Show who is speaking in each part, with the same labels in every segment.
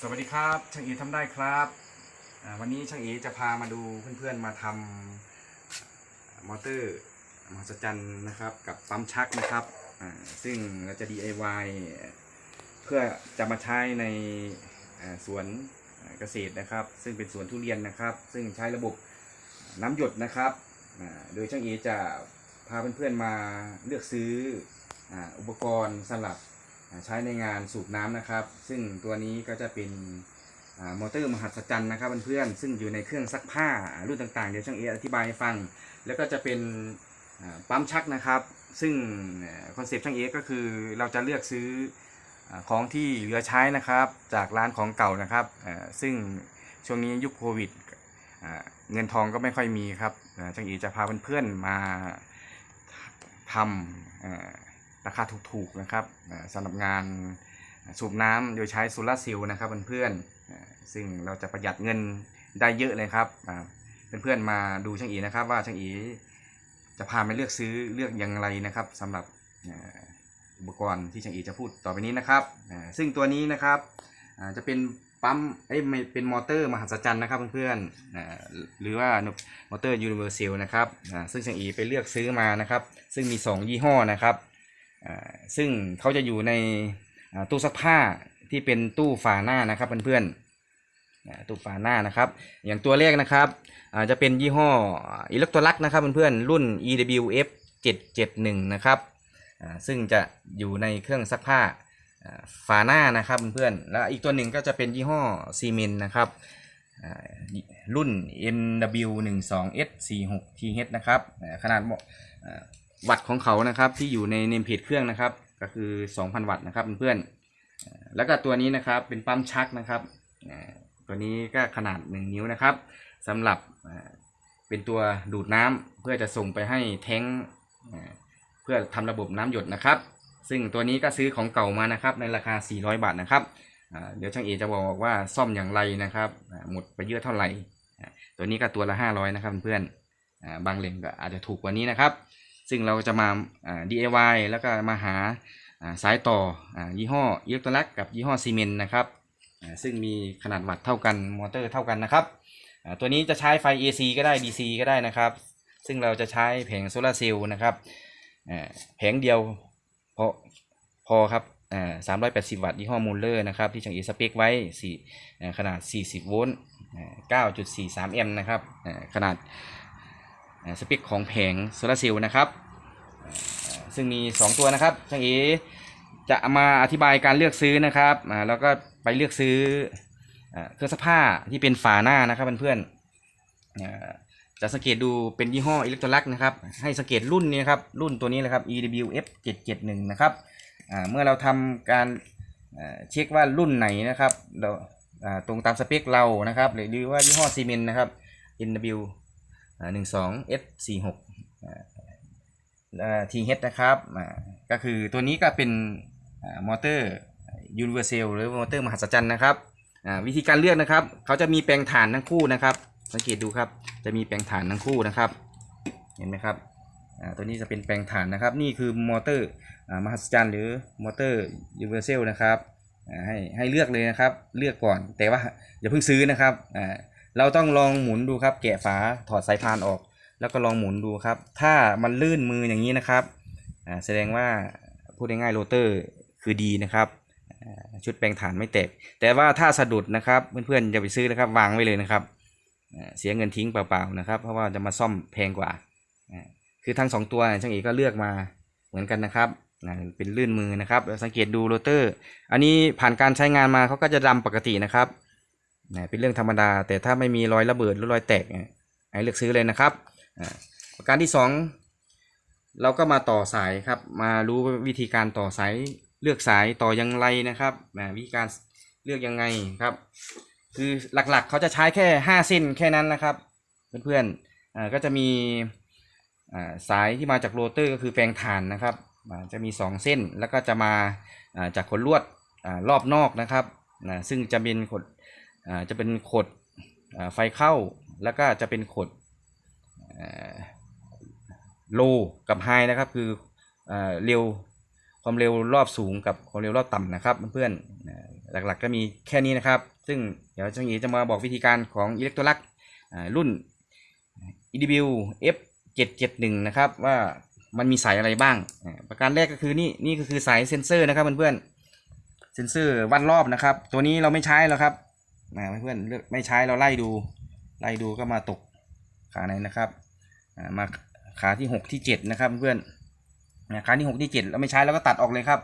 Speaker 1: สวัสดีครับช่างเอทำได้ครับวันนี้ช่างเอจะพามาดูเพื่อนๆมาทำมอเตอร์มหัศจรรย์นะครับ กับปั๊มชักนะครับซึ่งเราจะ DIY เพื่อจะมาใช้ในสวนเกษตรนะครับ ซึ่งเป็นสวนทุเรียนนะครับ ซึ่งใช้ระบบน้ำหยดนะครับโดยช่างเอจะพาเพื่อนๆมาเลือกซื้ออุปกรณ์สำหรับ ใช้ในงานสูบน้ำนะครับ ซึ่งตัวนี้ก็จะเป็นมอเตอร์มหัศจรรย์นะครับเพื่อนๆซึ่งอยู่ในเครื่องซักผ้ารุ่นต่างๆ เดี๋ยวช่างเออธิบายให้ฟัง แล้วก็จะเป็นปั๊มชักนะครับ ซึ่งคอนเซปต์ช่างเอก็คือเราจะเลือกซื้อของที่เหลือใช้นะครับจากร้านของเก่านะครับ ซึ่งช่วงนี้ยุคโควิดเงินทองก็ไม่ค่อยมีครับช่างเอจะพาเพื่อนๆมาทำ ราคาถูกๆนะครับอ่าสำหรับงานสูบน้ำโดยใช้โซลาร์เซลล์นะครับเพื่อนๆซึ่งเราจะประหยัดเงินได้เยอะเลยครับอ่าเพื่อนๆมาดูช่างอีนะครับ ว่าช่างอีจะพาไปเลือกซื้อเลือกอย่างไรนะครับสำหรับอุปกรณ์ที่ช่างอีจะพูดต่อไปนี้นะครับ ซึ่งตัวนี้นะครับจะเป็นปั๊มเอ้ยเป็นมอเตอร์มหัศจรรย์นะครับเพื่อนๆหรือว่ามอเตอร์ยูนิเวอร์แซลนะครับซึ่งช่างอีไปเลือกซื้อมานะครับ ซึ่งมี 2 ยี่ห้อนะครับ ซึ่งเขาจะอยู่ในตู้ซักผ้าที่เป็นตู้ฝาหน้านะครับเพื่อนๆตู้ฝาหน้านะครับ อย่างตัวแรกนะครับจะเป็นยี่ห้ออิเล็กทรอลักนะครับเพื่อนๆรุ่น EWF 771นะครับซึ่งจะอยู่ในเครื่องซักผ้าฝาหน้านะครับเพื่อนๆแล้วอีกตัวหนึ่งก็จะเป็นยี่ห้อซีเมนนะครับรุ่น NW12S46TH นะครับขนาดบ่ วัตต์ของเขานะครับ ที่อยู่ในเนมเพจเครื่องนะครับ ก็คือ 2,000 วัตต์นะครับเพื่อนๆแล้วก็ตัวนี้นะครับเป็นปั๊มชักนะครับตัวนี้ก็ขนาด 1 นิ้วนะครับสำหรับเป็นตัวดูดน้ำเพื่อจะส่งไปให้แท้งเพื่อทำระบบน้ำหยดนะครับ ซึ่งตัวนี้ก็ซื้อของเก่ามานะครับในราคา 400 บาทนะครับเดี๋ยวช่างเอจะบอกว่าซ่อมอย่างไรนะครับหมดไปเยอะเท่าไหร่ตัวนี้ก็ตัวละ 500 นะครับเพื่อนบางเลนก็อาจจะถูกกว่านี้นะครับ ซึ่งเราจะมาา DIY แล้วก็มาหาาสายต่ออยี่ห้ออิเล็กทรลักกับยี่ห้อซีเมนต์นะครับซึ่งมีขนาดวัตต์เท่ากันมอเตอร์เท่ากันนะครับตัวนี้จะใช้ไฟ AC ก็ได้ DC ก็ได้นะครับ ซึ่งเราจะใช้แผงโซลาเซลล์นะครับแผงเดียวพอพอครับอ่า380วัตต์ยี่ห้อมูลเลอร์นะครับที่ช่างเอสเปคไว้สี่ขนาด 40 โวลต์9.43 แอมป์นะครับขนาด สเปคของแผงโซลาร์เซลล์นะครับซึ่งมี 2 ตัวนะครับช่างเอจะมาอธิบายการเลือกซื้อนะครับแล้วก็ไปเลือกซื้อเครื่องซักผ้าที่เป็นฝาหน้านะครับเพื่อนๆจะสังเกตดูเป็นยี่ห้ออิเล็กทรอลักนะครับให้สังเกตรุ่นนี้ครับรุ่นตัวนี้เลยครับ EWF 771นะครับเมื่อเราทำการเช็คว่ารุ่นไหนนะครับเราตรงตามสเปคเรานะครับ หรือว่ายี่ห้อซีเมนต์นะครับ NW หนึ่งสอง S สี่หกทีเฮดนะครับก็คือตัวนี้ก็เป็นมอเตอร์ยูนิเวอร์แซลหรือมอเตอร์มหัศจรรย์นะครับวิธีการเลือกนะครับ เขาจะมีแปลงฐานทั้งคู่นะครับ สังเกตดูครับจะมีแปลงฐานทั้งคู่นะครับ เห็นไหมครับตัวนี้จะเป็นแปลงฐานนะครับ นี่คือมอเตอร์มหัศจรรย์หรือมอเตอร์ยูนิเวอร์แซลนะครับให้ให้เลือกเลยนะครับ เลือกก่อนแต่ว่าอย่าเพิ่งซื้อนะครับ เราต้องลองหมุนดูครับ แกะฝาถอดสายพานออก แล้วก็ลองหมุนดูครับ ถ้ามันลื่นมืออย่างนี้นะครับอ่าแสดงว่าพูดง่ายๆโรเตอร์คือดีนะครับชุดแปลงฐานไม่แตก แต่ว่าถ้าสะดุดนะครับเพื่อนๆอย่าไปซื้อนะครับวางไว้เลยนะครับอ่าเสียเงินทิ้งเปล่าๆนะครับ เพราะว่าจะมาซ่อมแพงกว่าอ่าคือทั้งสองตัวช่างเอกก็เลือกมาเหมือนกันนะครับอ่าเป็นลื่นมือนะครับสังเกตดูโรเตอร์ อันนี้ผ่านการใช้งานมาเขาก็จะดำปกตินะครับ นะเป็นเรื่องธรรมดา แต่ถ้าไม่มีรอยระเบิดหรือรอยแตกเนี่ยให้เลือกซื้อเลยนะครับประการที่สองเราก็มาต่อสายครับ มารู้วิธีการต่อสายเลือกสายต่อยังไรนะครับวิธีการเลือกยังไงครับ คือหลักๆเขาจะใช้แค่ห้าเส้นแค่นั้นนะครับ เพื่อนๆก็จะมีสายที่มาจากโรเตอร์ก็คือแปลงถ่านนะครับจะมีสองเส้นแล้วก็จะมาจากขนลวดรอบนอกนะครับซึ่งจะเป็นขน จะเป็นขดไฟเข้าแล้วก็จะเป็นขดโลกับไฮนะครับคืออาเร็วความเร็วรอบสูงกับความเร็วรอบต่ำนะครับเพื่อนๆหลักๆก็มีแค่นี้นะครับ ซึ่งเดี๋ยวช่างเอจะมาบอกวิธีการของอิเล็กโทรลักรุ่น EDW F 771นะครับว่ามันมีสายอะไรบ้าง ประการแรกก็คือนี่นี่ก็คือสายเซ็นเซอร์นะครับเพื่อนๆเซ็นเซอร์วัดรอบนะครับ ตัวนี้เราไม่ใช้แล้วครับ อ่าเพื่อนๆไม่ใช้เราไล่ดู ไล่ดูก็มาตกขาไหนนะครับมาขาที่ 6 ที่ 7 นะครับเพื่อนขาที่ 6 ที่ 7 เราไม่ใช้เราก็ตัดออกเลยครับ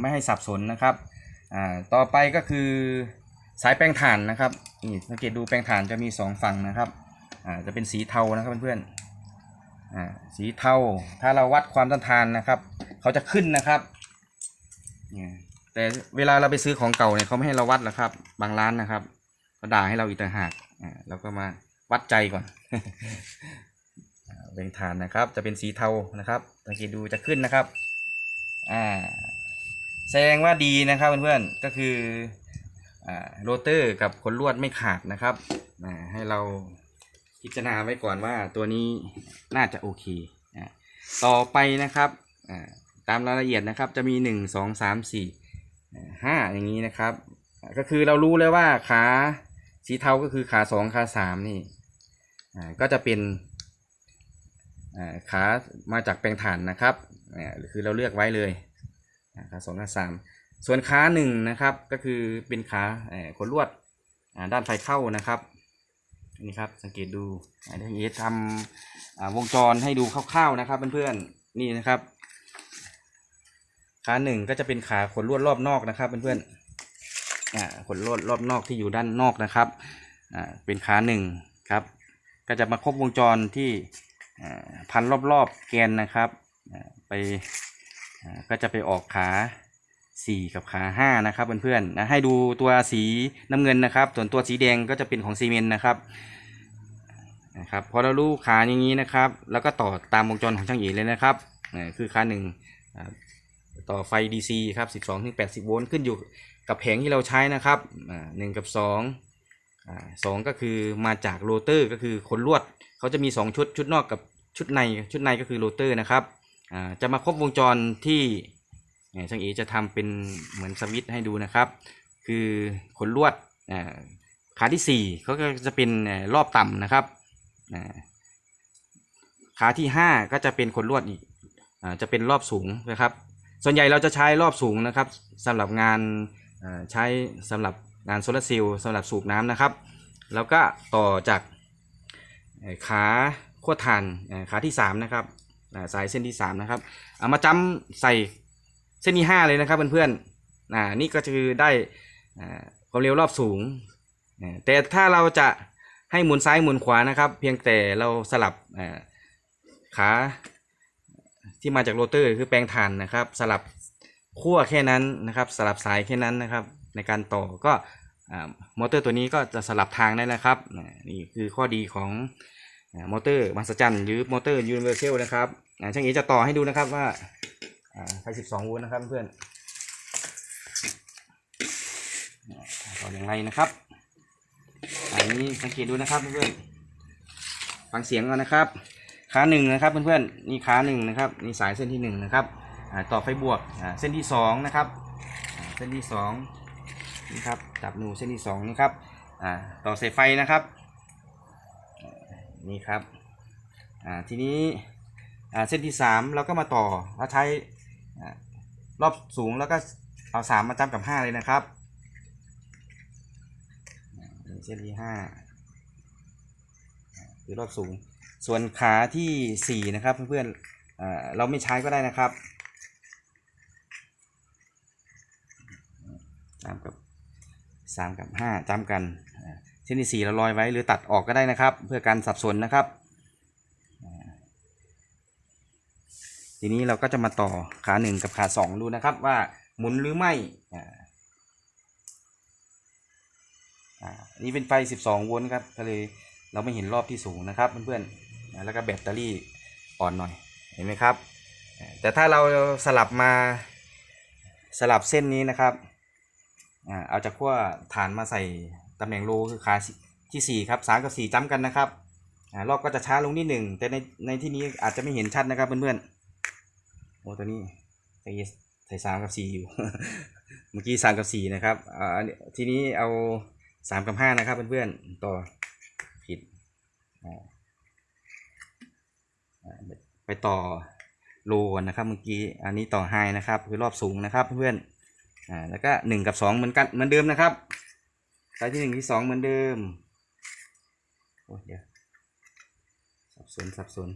Speaker 1: ไม่ให้สับสนนะครับต่อไปก็คือสายแปลงถ่านนะครับนี่สังเกตดูแปลงถ่านจะมี 2 ฝั่งนะครับจะเป็นสีเทานะครับเพื่อนๆอ่าสีเทาถ้าเราวัดความต้านทานนะครับ เขาจะขึ้นนะครับ แต่เวลาเราไปซื้อของเก่าเนี่ยเขาไม่ให้เราวัดหรอกครับ บางร้านนะครับก็ด่าให้เราอีกต่างหากอ่าเราก็มาวัดใจก่อนเป็นฐานนะครับ จะเป็นสีเทานะครับสังเกตดูจะขึ้นนะครับอ่าแสดงว่าดีนะครับเพื่อนๆก็คืออ่าโรเตอร์กับขนลวดไม่ขาดนะครับอ่าให้เราพิจารณาไว้ก่อนว่าตัวนี้น่าจะโอเคอ่าต่อไปนะครับอ่าตามรายละเอียดนะครับจะมีหนึ่งสองสามสี่ ห้าอย่างนี้นะครับ ก็คือเรารู้แล้วว่าขาสีเทาก็คือขาสองขาสามนี่ก็จะเป็นขามาจากแปลงถ่านนะครับคือเราเลือกไว้เลยขาสองขาสามส่วนขาหนึ่งนะครับก็คือเป็นขาขนลวดด้านไฟเข้านะครับนี่ครับสังเกตดูเดี๋ยวเอทำวงจรให้ดูคร่าวๆนะครับเพื่อนๆนี่นะครับ ขาหนึ่งก็จะเป็นขาขนลวดรอบนอกนะครับเพื่อนๆอ่าขนลวดรอบนอกที่อยู่ด้านนอกนะครับอ่าเป็นขาหนึ่งครับ ก็จะมาครบวงจรที่พันรอบๆแกนนะครับไปก็จะไปออกขาสี่กับขาห้านะครับเพื่อนๆนะให้ดูตัวสีน้ำเงินนะครับ ส่วนตัวสีแดงก็จะเป็นของซีเมนต์นะครับนะครับพอเรารู้ขาอย่างนี้นะครับ แล้วก็ต่อตามวงจรของช่างเอ๋เลยนะครับคือขาหนึ่ง ต่อไฟ DC ครับ12ถึง80 โวลต์ขึ้นอยู่กับแผงที่เราใช้นะครับหนึ่งกับ2อ่าสองก็คือมาจากโรเตอร์ก็คือขนลวด เขาจะมี 2 ชุดชุดนอกกับชุดในชุดในก็คือโรเตอร์นะครับอ่าจะมาครบวงจรที่เฉียช่างเอจะทำเป็นเหมือนสวิตช์ให้ดูนะครับ คือขนลวดขาที่ 4 เขาก็จะเป็นรอบต่ำนะครับขาที่ 5 ก็จะเป็นขนลวดอีกจะเป็นรอบสูงนะครับ ส่วนใหญ่เราจะใช้รอบสูงนะครับสำหรับงานใช้สำหรับงานโซลาร์เซลล์สำหรับสูบน้ำนะครับ แล้วก็ต่อจากขาขั้วถ่านขาที่3นะครับสายเส้นที่3นะครับเอามาจำใส่เส้นที่ 5 เลยนะครับเพื่อนๆอ่านี่ก็คือได้ความเร็วรอบสูง แต่ถ้าเราจะให้หมุนซ้ายหมุนขวานะครับ เพียงแต่เราสลับขา ที่มาจากโรเตอร์คือแปลงถ่านนะครับ สลับขั้วแค่นั้นนะครับ สลับสายแค่นั้นนะครับ ในการต่อก็อมอเตอร์ตัวนี้ก็จะสลับทางได้นะครับนี่คือข้อดีของอมอเตอร์มหัศจรรย์หรือมอเตอร์ยูนิเวอร์แซลนะครับช่างเอจะต่อให้ดูนะครับว่าอ่าไฟ12 โวลต์นะครับเพื่อนต่ออย่างไรนะครับอันนี้สังเกตดูนะครับเพื่อนฟังเสียงก่อนนะครับ ขาหนึ่งนะครับเพื่อนๆนี่ขาหนึ่งนะครับนี่สายเส้นที่หนึ่งนะครับต่อไฟบวกเส้นที่สองนะครับเส้นที่สองนี่ครับจับหนูเส้นที่สองนี่ครับต่อสายไฟนะครับนี่ครับทีนี้เส้นที่สามเราก็มาต่อเราใช้รอบสูงแล้วก็เอาสามมาจับกับห้าเลยนะครับเส้นที่ห้าอ่าคือรอบสูง ส่วนขาที่สี่นะครับเพื่อนๆเราไม่ใช้ก็ได้นะครับสามกับสามกับห้าจำกันเส้นที่สี่เราลอยไว้หรือตัดออกก็ได้นะครับ เพื่อการสับสนนะครับ ทีนี้เราก็จะมาต่อขาหนึ่งกับขาสองดูนะครับว่าหมุนหรือไม่นนี้เป็นไฟ 12 โวลต์ครับก็เลยเราไม่เห็นรอบที่สูงนะครับเพื่อนๆ แล้วก็แบตเตอรี่อ่อนหน่อยเห็นไหมครับ แต่ถ้าเราสลับมาสลับเส้นนี้นะครับเอาจากขั้วฐานมาใส่ตำแหน่งโลคือขาที่4ครับ3กับ4จ้ำกันนะครับรอบก็จะช้าลงนิดหนึ่งแต่ในในที่นี้อาจจะไม่เห็นชัดนะครับเพื่อนๆโอ้ตัวนี้ใส่ใส่สามกับสี่อยู่ เมื่อกี้สามกับสี่นะครับอ่าอันนี้ทีนี้เอาสามกับห้านะครับเพื่อนๆต่อผิดอ่า ไปต่อโลก่อนนะครับเมื่อกี้อันนี้ต่อไฮนะครับคือรอบสูงนะครับเพื่อนอ่าแล้วก็หนึ่งกับสองเหมือนกันเหมือนเดิมนะครับสายที่หนึ่งที่สองเหมือนเดิมโอ้ยเดี๋ยวสับสนสับสน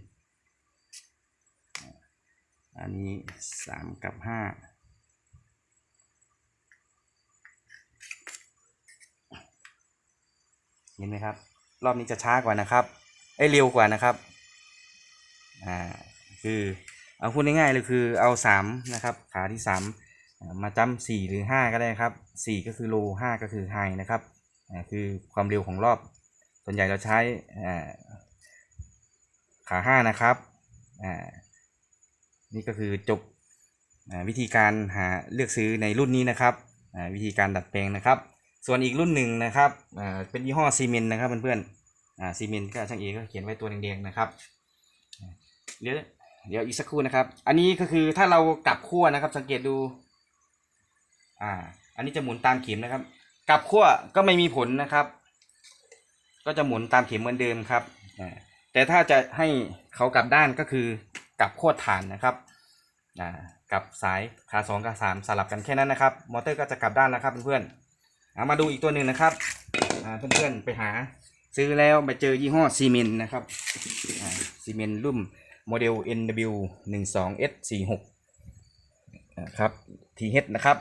Speaker 1: อันนี้สามกับห้าเห็นไหมครับ รอบนี้จะช้ากว่านะครับเอ้เร็วกว่านะครับ อ่าคือเอาพูดง่ายๆเลยคือเอาสามนะครับขาที่สามามาจำสี่หรือห้าก็ได้ครับสี่ก็คือโลห้าก็คือไฮนะครับคือความเร็วของรอบ ส่วนใหญ่เราใช้ขาห้านะครับนี่ก็คือจบวิธีการหาเลือกซื้อในรุ่นนี้นะครับวิธีการดัดแปลงนะครับ ส่วนอีกรุ่นหนึ่งนะครับเป็นยี่ห้อซีเมนต์นะครับเพื่อนๆซีเมนต์ก็ช่างเอก็เขียนไว้ตัวแดงๆนะครับ เดี๋ยวเดี๋ยวอีกสักครู่นะครับ อันนี้ก็คือถ้าเรากลับขั้วนะครับ สังเกตดู อ่า อันนี้จะหมุนตามเข็มนะครับ กลับขั้วก็ไม่มีผลนะครับ ก็จะหมุนตามเข็มเหมือนเดิมครับแต่ถ้าจะให้เขากลับด้านก็คือกลับขั้วฐานนะครับอ่ากับสายขาสองกับสามสลับกันแค่นั้นนะครับ มอเตอร์ก็จะกลับด้านนะครับเพื่อนๆเอามาดูอีกตัวหนึ่งนะครับอ่าเพื่อนๆไปหาซื้อแล้วไปเจอยี่ห้อซีเมนต์นะครับอ่าซีเมนต์รุ่น โมเดล NW 1 2 S 4 6นะครับ TH นะครับ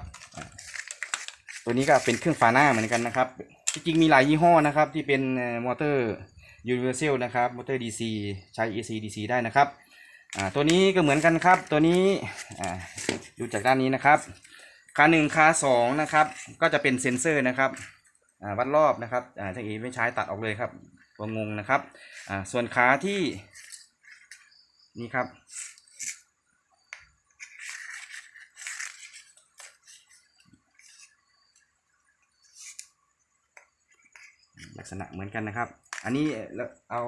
Speaker 1: ตัวนี้ก็เป็นเครื่องฝาหน้าเหมือนกันนะครับ จริงๆมีหลายยี่ห้อนะครับ ที่เป็นมอเตอร์ Universal นะครับ มอเตอร์ DC ใช้ AC DC ได้นะครับ ตัวนี้ก็เหมือนกันครับ ตัวนี้ดูจากด้านนี้นะครับขาหนึ่งขาสองนะครับ ก็จะเป็นเซ็นเซอร์นะครับวัดรอบนะครับอ่าช่างเอไม่ใช้ตัดออกเลยครับตัวงงนะครับส่วนขาที่ นี่ครับ ลักษณะเหมือนกันนะครับ อันนี้เราเอา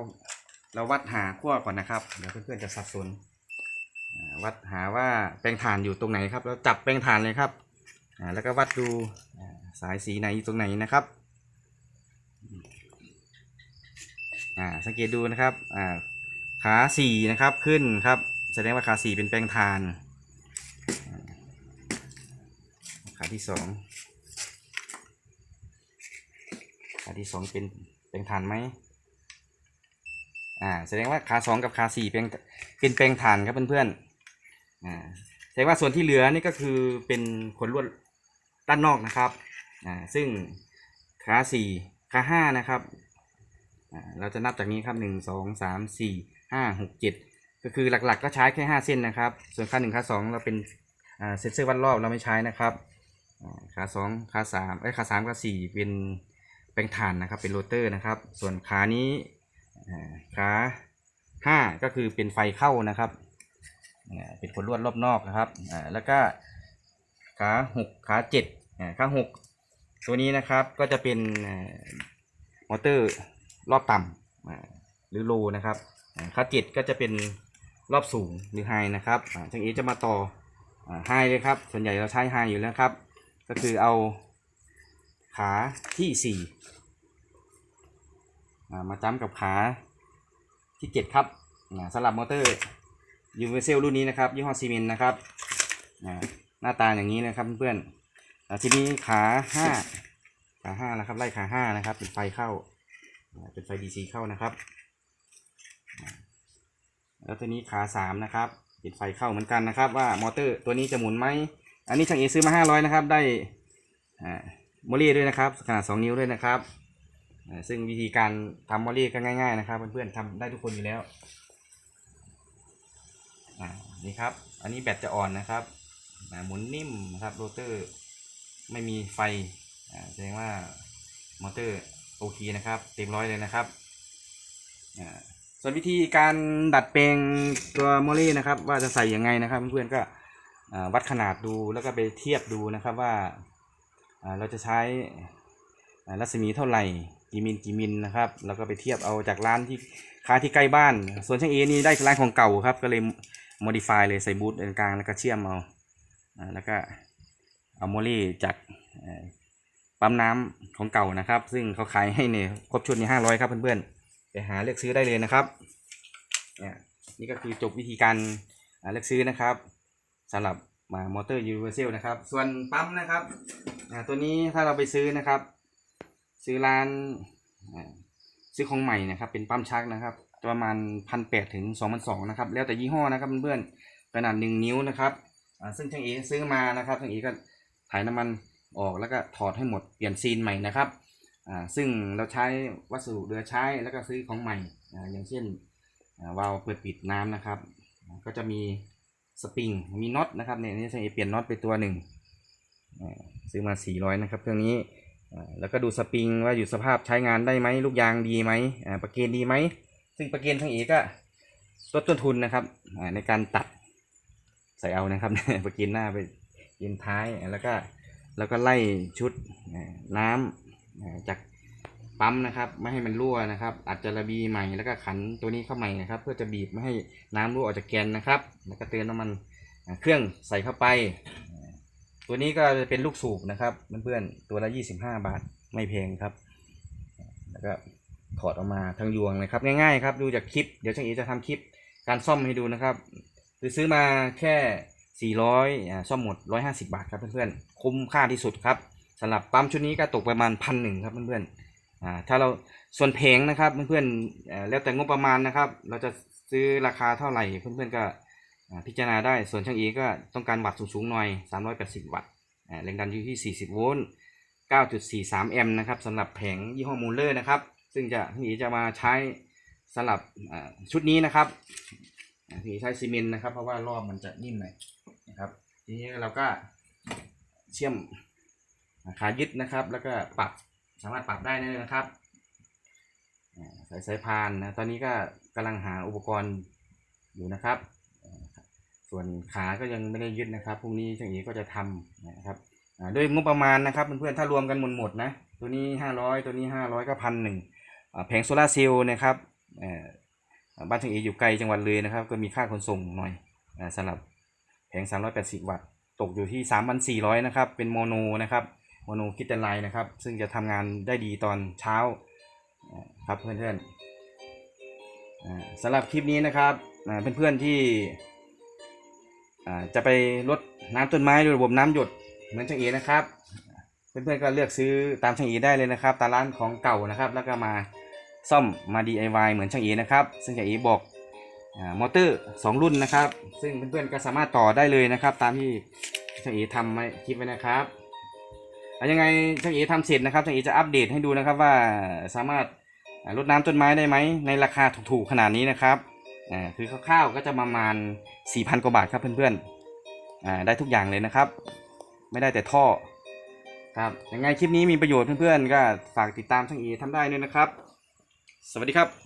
Speaker 1: เราวัดหาขั้วก่อนนะครับ เดี๋ยวเพื่อนๆจะสับสนวัดหาว่าแปลงฐานอยู่ตรงไหนครับ เราจับแปลงฐานเลยครับอ่าแล้วก็วัดดูสายสีไหนอยู่ตรงไหนนะครับอ่าสังเกตดูนะครับอ่า ขาสี่นะครับขึ้นครับ แสดงว่าขาสี่เป็นแปลงทาน ขาที่สองขาที่สองเป็นแปลงทานไหมอ่าแสดงว่าขาสองกับขาสี่เป็นเป็นแปลงทานครับเพื่อนๆอ่าแสดงว่าส่วนที่เหลือนี่ก็คือเป็นขนลวดด้านนอกนะครับอ่าซึ่งขาสี่ขาห้านะครับอ่าเราจะนับจากนี้ครับหนึ่งสองสามสี่ ห้าหกเจ็ดก็คือหลักๆ ก็ใช้แค่ห้าเส้นนะครับ ส่วนขาหนึ่งขาสองเราเป็นเซ็นเซอร์วัดรอบเราไม่ใช้นะครับขาสองขาสามเอ้ขาสามขาสี่เป็นแปลงถ่านนะครับ เป็นโรเตอร์นะครับ ส่วนขานี้ขาห้าก็คือเป็นไฟเข้านะครับเป็นขนลวดรอบนอกนะครับแล้วก็ขาหกขาเจ็ดขาหกตัวนี้นะครับก็จะเป็นมอเตอร์รอบต่ำหรือโลนะครับ อ่าขาเจ็ดก็จะเป็นรอบสูงหรือไฮนะครับอ่าช่างเอจะมาต่อไฮเลยครับ ส่วนใหญ่เราใช้ไฮอยู่แล้วครับ ก็คือเอาขาที่สี่มาจ้ำกับขาที่เจ็ดครับสำหรับมอเตอร์ยูนิเวอร์แซลรุ่นนี้นะครับยี่ห้อซีเมนต์นะครับหน้าตาอย่างนี้นะครับเพื่อนๆทีนี้ขาห้าขาห้านะครับไล่ขาห้านะครับเป็นไฟเข้าเป็นไฟดีซีเข้านะครับ แล้วตัวนี้ขาสามนะครับเป็นไฟเข้าเหมือนกันนะครับ ว่ามอเตอร์ตัวนี้จะหมุนไหมอันนี้ช่างเอซื้อมาห้าร้อยนะครับ ได้อ่าโมลี่ด้วยนะครับ ขนาดสองนิ้วด้วยนะครับซึ่งวิธีการทำโมลี่ก็ง่ายๆนะครับ เพื่อนๆทำได้ทุกคนอยู่แล้วนี่ครับ อันนี้แบตจะอ่อนนะครับอ่หมุนนิ่มนะครับโรเตอร์ไม่มีไฟแสดงว่ามอเตอร์โอเคนะครับ เต็มร้อยเลยนะครับ ส่วนวิธีการดัดแปลงตัวโมอลี่นะครับ ว่าจะใส่ยังไงนะครับ เพื่อนๆก็วัดขนาดดูแล้วก็ไปเทียบดูนะครับว่าเราจะใช้รัศมีเท่าไหร่กี่มิลกี่มิลนะครับ แล้วก็ไปเทียบเอาจากร้านที่ค้าที่ใกล้บ้าน ส่วนช่างเอนี่ได้ร้านของเก่าครับ ก็เลย modify เลยใส่บูทตรงกลางแล้วก็เชื่อมเอาแล้วก็เอาโมลี่จากปั๊มน้ำของเก่านะครับ ซึ่งเขาขายให้เนี่ยครบชุดนี้ห้าร้อยครับเพื่อนๆ ไปหาเลือกซื้อได้เลยนะครับเนี่ยนี่ก็คือจบวิธีการเลือกซื้อนะครับสำหรับมามอเตอร์ยูนิเวอร์แซลนะครับ ส่วนปั๊มนะครับตัวนี้ถ้าเราไปซื้อนะครับ ซื้อร้านซื้อของใหม่นะครับ เป็นปั๊มชักนะครับ ประมาณพันแปดถึงสองพันสองนะครับ แล้วแต่ยี่ห้อนะครับเพื่อนๆขนาดหนึ่งนิ้วนะครับซึ่งช่างเอซื้อมานะครับช่างเอก็ถ่ายน้ำมันออกแล้วก็ถอดให้หมดเปลี่ยนซีนใหม่นะครับ ซึ่งเราใช้วัสดุเหลือใช้แล้วก็ซื้อของใหม่ออย่างเช่นวาล์วเปิดปิดน้ำนะครับ ก็จะมีสปริงมีน็อตนะครับเนี่ยนี่ช่เปลี่ยนน็อตไปตัวหนึ่งซื้อมา 400 นะครับเครื่องนี้แล้วก็ดูสปริงว่าอยู่สภาพใช้งานได้ไหมลูกยางดีไหมประเกนดีไหมซึ่งประเกนทั้งเอกก็ลดต้นทุนนะครับในการตัดใส่เอานะครับประเกนหน้าไปเกนท้ายแล้วก็แล้วก็ไล่ชุดน้ำอ่า จากปั๊มนะครับ ไม่ให้มันรั่วนะครับอาจจะระบีใหม่แล้วก็ขันตัวนี้เข้าใหม่นะครับ เพื่อจะบีบไม่ให้น้ำรั่วออกจากแกนนะครับ แล้วก็เติมน้ำมันเครื่องใส่เข้าไป ตัวนี้ก็จะเป็นลูกสูบนะครับเพื่อนๆตัวละ 25 บาทไม่แพงครับ แล้วก็ถอดออกมาทั้งยวงเลยครับง่ายๆครับดูจากคลิปเดี๋ยวช่างเอจะทำคลิปการซ่อมให้ดูนะครับคือซื้อมาแค่ 400อ่าซ่อมหมด 150 บาทครับเพื่อนๆคุ้มค่าที่สุดครับ สำหรับปั๊มชุดนี้ก็ตกประมาณพันหนึ่งครับเพื่อนๆอ่าถ้าเราส่วนแผงนะครับเพื่อนๆอ่าแล้วแต่งบประมาณนะครับ เราจะซื้อราคาเท่าไหร่เพื่อนๆก็อ่าพิจารณาได้ส่วนช่างอีก็ต้องการวัตต์สูงๆหน่อย 380 วัตต์อ่าแรงดันอยู่ที่ 40 โวลต์ 9.43 แอมป์นะครับสำหรับแผงยี่ห้อมูลเลอร์นะครับ ซึ่งจะช่างอีจะมาใช้สำหรับชุดนี้นะครับอ่าช่างอีใช้ซีเมนต์นะครับ เพราะว่ารอบมันจะนิ่มหน่อยนะครับ ทีนี้เราก็เชื่อม ขายึดนะครับ แล้วก็ปรับสามารถปรับได้เลยนะครับสายสายพานนะตอนนี้ก็กำลังหาอุปกรณ์อยู่นะครับ ส่วนขาก็ยังไม่ได้ยึดนะครับพรุ่งนี้ช่างเอกก็จะทำนะครับด้วยงบประมาณนะครับเพื่อนๆถ้ารวมกันหมดหมดนะตัวนี้ห้าร้อยตัวนี้ห้าร้อยก็พันหนึ่งแผงโซลาเซลล์นะครับบ้านช่างเออยู่ไกลจังหวัดเลยนะครับ ก็มีค่าขนส่งหน่อยอาสำหรับแผง 380 วัตต์ตกอยู่ที่ 3,400 นะครับ เป็นโมโนนะครับ โมโนคิดเตนไลน์นะครับ ซึ่งจะทำงานได้ดีตอนเช้าครับเพื่อนๆสำหรับคลิปนี้นะครับเพื่อนๆที่จะไปลดน้ำต้นไม้ด้วยระบบน้ำหยดเหมือนช่างเอนะครับเพื่อนๆก็เลือกซื้อตามช่างเอได้เลยนะครับตามร้านของเก่านะครับ แล้วก็มาซ่อมมา DIY เหมือนช่างเอนะครับ ซึ่งช่างเอบอกอมอเตอร์สองรุ่นนะครับ ซึ่งเพื่อนๆก็สามารถต่อได้เลยนะครับ ตามที่ช่างเอทำไว้คลิปไว้นะครับ ยังไงช่างเอทำเสร็จนะครับช่างเอจะอัปเดตให้ดูนะครับว่าสามารถอ่ารดน้ำต้นไม้ได้ไหมในราคาถูกๆขนาดนี้นะครับอ่าคือคร่าวๆก็จะประมาณ 4,000 กว่าบาทครับเพื่อนๆอ่าได้ทุกอย่างเลยนะครับ ไม่ได้แต่ท่อครับยังไงคลิปนี้มีประโยชน์เพื่อนๆก็ฝากติดตามช่างเอทำได้ด้วยนะครับ สวัสดีครับ